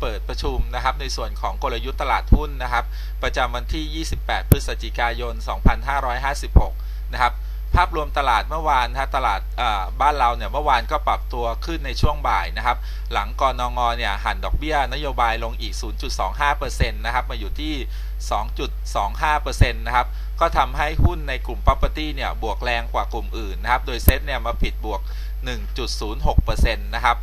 เปิดประชุมนะครับในส่วนของกลยุทธ์ตลาดหุ้นนะครับ ประจำวันที่ 28 พฤศจิกายน 2556 นะครับ ภาพรวมตลาดเมื่อวานนะตลาดบ้านเราเนี่ยเมื่อวานก็ปรับตัวขึ้นในช่วงบ่ายนะครับ หลังกรนงเนี่ยหันดอกเบี้ยนโยบายลงอีก 0.25%นะครับมาอยู่ที่ 2.25%นะครับก็ทำให้หุ้นในกลุ่ม property เนี่ยบวกแรงกว่ากลุ่มอื่นนะครับ โดยเซ็ตเนี่ยมาผิดบวก 1.06%นะครับ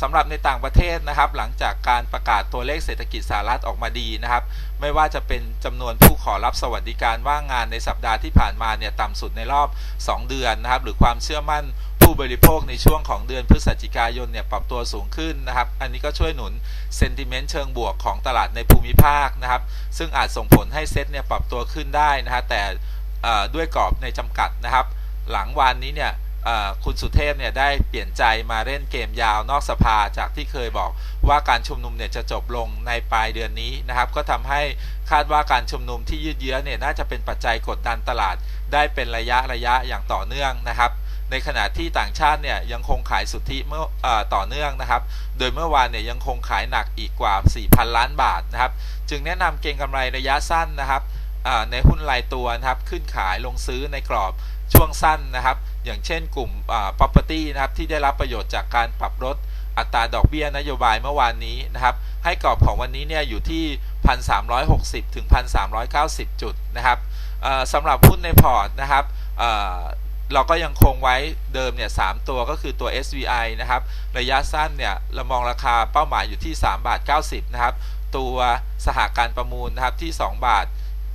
สำหรับในต่างประเทศนะครับ หลังจากการประกาศตัวเลขเศรษฐกิจสหรัฐออกมาดีนะครับ ไม่ว่าจะเป็นจำนวนผู้ขอรับสวัสดิการว่างงานในสัปดาห์ที่ผ่านมาเนี่ยต่ำสุดในรอบ 2 เดือนนะครับ หรือความเชื่อมั่นผู้บริโภคในช่วงของเดือนพฤศจิกายนเนี่ยปรับตัวสูงขึ้นนะครับ อันนี้ก็ช่วยหนุนเซนติเมนต์เชิงบวกของตลาดในภูมิภาคนะครับ ซึ่งอาจส่งผลให้เซ็ตเนี่ยปรับตัวขึ้นได้นะฮะแต่ด้วยกรอบในจำกัดนะครับ หลังวานนี้เนี่ย คุณสุเทพเนี่ยได้เปลี่ยนใจมาเล่นเกมยาวนอกสภาจากที่เคยบอกว่าการชุมนุมเนี่ยจะจบลงในปลายเดือนนี้นะครับ ก็ทำให้คาดว่าการชุมนุมที่ยืดเยื้อเนี่ยน่าจะเป็นปัจจัยกดดันตลาด ได้เป็นระยะระยะอย่างต่อเนื่องนะครับ ในขณะที่ต่างชาติเนี่ยยังคงขายสุทธิเมื่ออต่อเนื่องนะครับ โดยเมื่อวานเนี่ยยังคงขายหนักอีกกว่า 4,000 ล้านบาทนะครับ จึงแนะนำเก็งกำไรระยะสั้นนะครับในหุ้นรายตัวนะครับขึ้นขายลงซื้อในกรอบช่วงสั้นนะครับ อย่างเช่นกลุ่ม property นะครับที่ได้รับประโยชน์จากการปรับลดอัตราดอกเบี้ยนโยบายเมื่อวานนี้นะครับ ให้กรอบของวันนี้เนี่ยอยู่ที่ 1,360 ถึง 1,390 จุดนะครับสำหรับหุ้นในพอร์ตนะครับเราก็ยังคงไว้เดิมเนี่ยสตัวก็คือตัว SVI นะครับ ระยะสั้นเนี่ยเรามองราคาเป้าหมายอยู่ที่ 3 บาท 90 นะครับ ตัวสหการประมูลนะครับที่ 2 บาท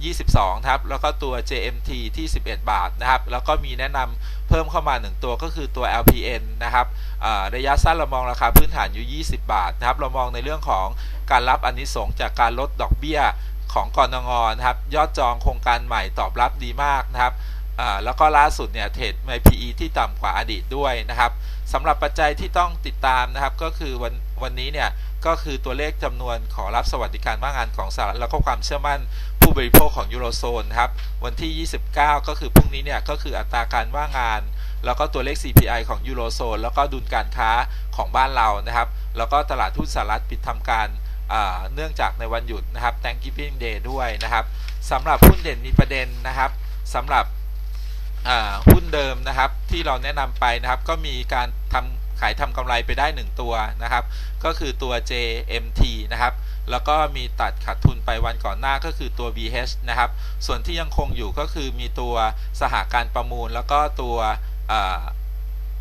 22ครับแล้วก็ตัว JMT ที่ 11 บาทนะครับ แล้วก็มีแนะนำเพิ่มเข้ามา 1 ตัวก็คือตัว LPN นะครับระยะสั้นเรามองราคาพื้นฐานอยู่ 20 บาทนะครับ เรามองในเรื่องของการรับอนนิสงจากการลดดอกเบี้ยของกรงงนะครับ ยอดจองโครงการใหม่ตอบรับดีมากนะครับแล้วก็ล่าสุดเนี่ยเทรดใน PE ที่ต่ำกว่าอดีตด้วยนะครับสำหรับปัจจัยที่ต้องติดตามนะครับ ก็คือวันวันนี้เนี่ยก็คือตัวเลขจำนวนขอรับสวัสดิการว่างงานของสหรัฐแล้วก็ความเชื่อมั่น ผู้บริโภคของยูโรโซนครับวันที่ 29 ก็คือพรุ่งนี้เนี่ยก็คืออัตราการว่างงาน แล้วก็ตัวเลข CPI ของยูโรโซนแล้วก็ดุลการค้าของบ้านเรานะครับ แล้วก็ตลาดทุนสหรัฐปิดทำการเนื่องจากในวันหยุดนะครับ Thanksgiving Day ด้วยนะครับสำหรับหุ้นเด่นมีประเด็นนะครับสำหรับหุ้นเดิมนะครับที่เราแนะนำไปนะครับก็มีการทำ ขายทำกำไรไปได้ 1 ตัวนะครับ ก็คือตัว JMT นะครับ แล้วก็มีตัดขาดทุนไปวันก่อนหน้าก็คือตัว BH นะครับ ส่วนที่ยังคงอยู่ก็คือมีตัวสหาการประมูล แล้วก็ตัว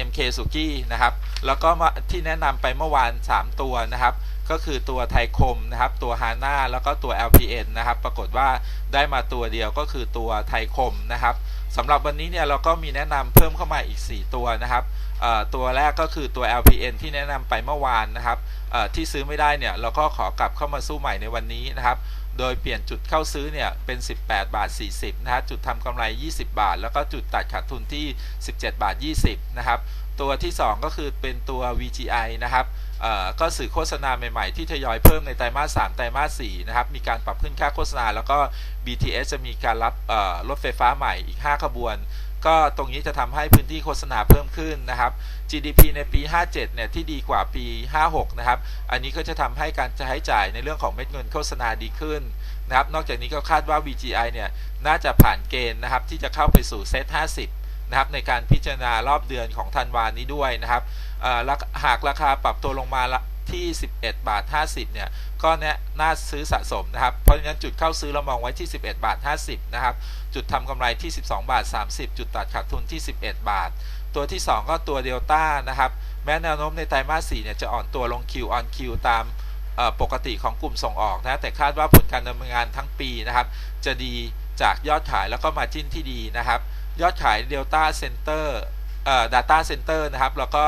MK สุกี้นะครับ แล้วก็ที่แนะนำไปเมื่อวาน 3 ตัวนะครับ ก็คือตัวไทยคมนะครับ ตัวฮาน่าแล้วก็ตัว LPN นะครับ ปรากฏว่าได้มาตัวเดียวก็คือตัวไทยคมนะครับสำหรับวันนี้เนี่ยเราก็มีแนะนำเพิ่มเข้ามาอีก 4 ตัวนะครับตัวแรกก็คือตัว LPN ที่แนะนำไปเมื่อวานนะครับที่ซื้อไม่ได้เนี่ยเราก็ขอกลับเข้ามาสู้ใหม่ในวันนี้นะครับ โดยเปลี่ยนจุดเข้าซื้อเนี่ยเป็น 18 บาท 40นะฮะจุดทำกำไร 20 บาท แล้วก็จุดตัดขาดทุนที่ 17 บาท 20 นะครับ ตัวที่ 2 ก็คือเป็นตัว VGI นะครับก็สื่อโฆษณาใหม่ๆ ที่ทยอยเพิ่มในไตรมาส 3 ไตรมาส 4 นะครับ มีการปรับขึ้นค่าโฆษณา แล้วก็ BTS จะมีการรับรถไฟฟ้าใหม่อีก 5 ขบวน ก็ตรงนี้จะทำให้พื้นที่โฆษณาเพิ่มขึ้นนะครับ GDP ในปี 57 เนี่ยที่ดีกว่าปี 56 นะครับ อันนี้ก็จะทำให้การให้จ่ายในเรื่องของเม็ดเงินโฆษณาดีขึ้นนะครับ นอกจากนี้ก็คาดว่า VGI เนี่ยน่าจะผ่านเกณฑ์นะครับที่จะเข้าไปสู่เซต50 นะครับในการพิจารณารอบเดือนของธันวานี้ด้วยนะครับหากราคาปรับตัวลงมาที่ 11 บาท 50 เนี่ย ก็แนะน่าซื้อสะสมนะครับ เพราะฉะนั้นจุดเข้าซื้อเรามองไว้ที่ 11 บาท 50 นะครับ จุดทำกำไรที่ 12 บาท 30 จุดตัดขาดทุนที่ 11 บาท ตัวที่ 2 ก็ตัวเดลต้านะครับ แม้แนวโน้มในไตรมาส 4 เนี่ย จะอ่อนตัวลง Q on Q ตามปกติของกลุ่มส่งออกนะ แต่คาดว่าผลการดำเนินงานทั้งปีนะครับ จะดีจากยอดขายแล้วก็มาจิ้นที่ดีนะครับ ยอดขาย Delta Center เอ่อ Data Center นะครับ แล้วก็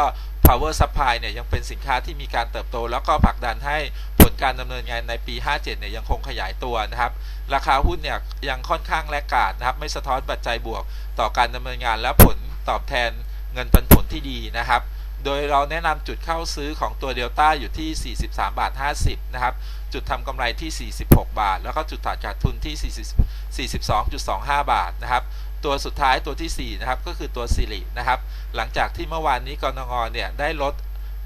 power supply เนี่ยยังเป็นสินค้าที่มีการเติบโต แล้วก็ผลักดันให้ผลการดำเนินงานในปี 57 เนี่ยยังคงขยายตัวนะครับ ราคาหุ้นเนี่ยยังค่อนข้างแลกขาดนะครับ ไม่สะท้อนปัจจัยบวกต่อการดำเนินงานและผลตอบแทนเงินปันผลที่ดีนะครับ โดยเราแนะนำจุดเข้าซื้อของตัวเดลต้าอยู่ที่ 43 บาท 50 นะครับ จุดทำกำไรที่ 46 บาท แล้วก็จุดตัดขาดทุนที่ 42.25 บาทนะครับ ตัวสุดท้ายตัวที่ 4 นะครับ ก็คือตัวสิรินะครับ หลังจากที่เมื่อวานนี้กรงเนี่ยได้ลด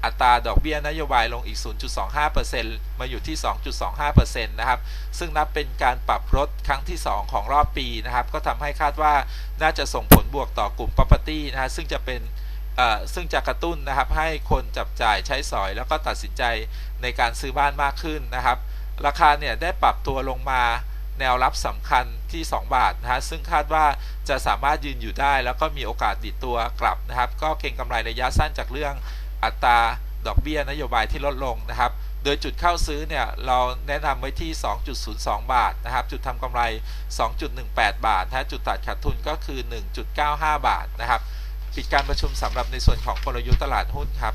อัตราดอกเบี้ยนโยบายลงอีก 0.25%มาอยู่ที่ 2.25%นะครับ ซึ่งนับเป็นการปรับลดครั้งที่ 2 ของรอบปีนะครับ ก็ทำให้คาดว่าน่าจะส่งผลบวกต่อกลุ่ม property นะฮะซึ่งจะเป็น ซึ่งจะกระตุ้นนะครับให้คนจับจ่ายใช้สอย แล้วก็ตัดสินใจในการซื้อบ้านมากขึ้นนะครับ ราคาเนี่ยได้ปรับตัวลงมาแนวรับสำคัญที่ 2 บาทนะฮะซึ่งคาดว่าจะสามารถยืนอยู่ได้ แล้วก็มีโอกาสดิดตัวกลับนะครับ ก็เก็งกำไรระยะสั้นจากเรื่องอัตราดอกเบี้ยนโยบายที่ลดลงนะครับ โดยจุดเข้าซื้อเนี่ยเราแนะนำไว้ที่ 2.02 บาทนะครับ จุดทำกำไร 2.18 บาทนะจุดตัดขาดทุนก็คือ 1.95 บาทนะครับ ปิดการประชุมสำหรับในส่วนของกลยุทธ์ตลาดหุ้นครับ